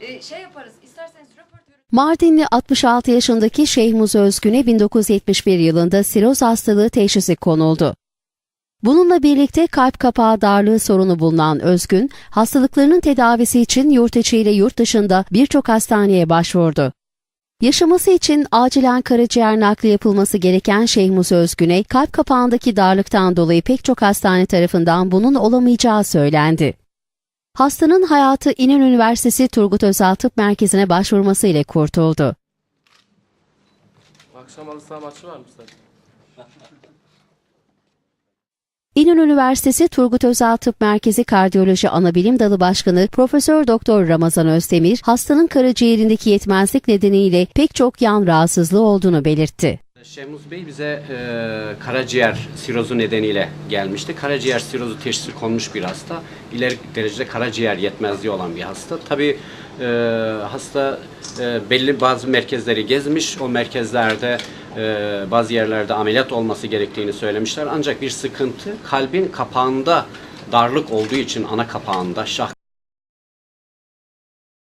Ee, şey yaparız. İsterseniz röportajı Mardinli 66 yaşındaki Şeyhmuz Özgün'e 1971 yılında siroz hastalığı teşhisi konuldu. Bununla birlikte kalp kapağı darlığı sorunu bulunan Özgün, hastalıklarının tedavisi için yurt içi ile yurt dışında birçok hastaneye başvurdu. Yaşaması için acilen karaciğer nakli yapılması gereken Şeyhmuz Özgün'e kalp kapağındaki darlıktan dolayı pek çok hastane tarafından bunun olamayacağı söylendi. Hastanın hayatı İnönü Üniversitesi Turgut Özal Tıp Merkezi'ne başvurması ile kurtuldu. Akşam halı saha maçı var mı sen? İnönü Üniversitesi Turgut Özal Tıp Merkezi Kardiyoloji Anabilim Dalı Başkanı Profesör Doktor Ramazan Özdemir, hastanın karaciğerindeki yetmezlik nedeniyle pek çok yan rahatsızlığı olduğunu belirtti. Şemuz Bey bize e, karaciğer sirozu nedeniyle gelmişti. Karaciğer sirozu teşhisi konmuş bir hasta. İleri derecede karaciğer yetmezliği olan bir hasta. Tabii e, hasta e, belli bazı merkezleri gezmiş. O merkezlerde e, bazı yerlerde ameliyat olması gerektiğini söylemişler. Ancak bir sıkıntı kalbin kapağında darlık olduğu için ana kapağında şah